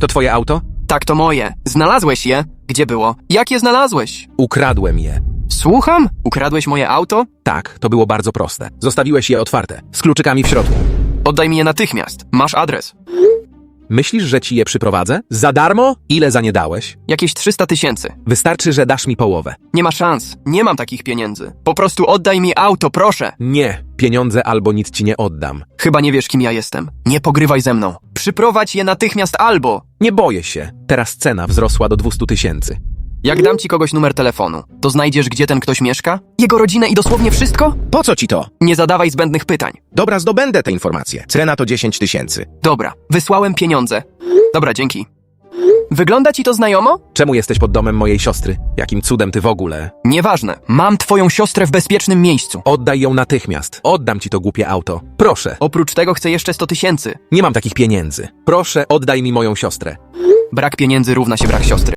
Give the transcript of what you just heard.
To twoje auto? Tak, to moje. Znalazłeś je? Gdzie było? Jak je znalazłeś? Ukradłem je. Słucham? Ukradłeś moje auto? Tak, to było bardzo proste. Zostawiłeś je otwarte, z kluczykami w środku. Oddaj mi je natychmiast. Masz adres. Myślisz, że ci je przyprowadzę? Za darmo? Ile za nie dałeś? Jakieś 300 tysięcy. Wystarczy, że dasz mi połowę. Nie ma szans. Nie mam takich pieniędzy. Po prostu oddaj mi auto, proszę. Nie, pieniądze albo nic ci nie oddam. Chyba nie wiesz, kim ja jestem. Nie pogrywaj ze mną. Przyprowadź je natychmiast albo. Nie boję się. Teraz cena wzrosła do 200 tysięcy. Jak dam ci kogoś numer telefonu, to znajdziesz, gdzie ten ktoś mieszka? Jego rodzinę i dosłownie wszystko? Po co ci to? Nie zadawaj zbędnych pytań. Dobra, zdobędę te informacje. Cena to 10 tysięcy. Dobra, wysłałem pieniądze. Dobra, dzięki. Wygląda ci to znajomo? Czemu jesteś pod domem mojej siostry? Jakim cudem ty w ogóle? Nieważne. Mam twoją siostrę w bezpiecznym miejscu. Oddaj ją natychmiast. Oddam ci to głupie auto. Proszę. Oprócz tego chcę jeszcze 100 tysięcy. Nie mam takich pieniędzy. Proszę, oddaj mi moją siostrę. Brak pieniędzy równa się brak siostry.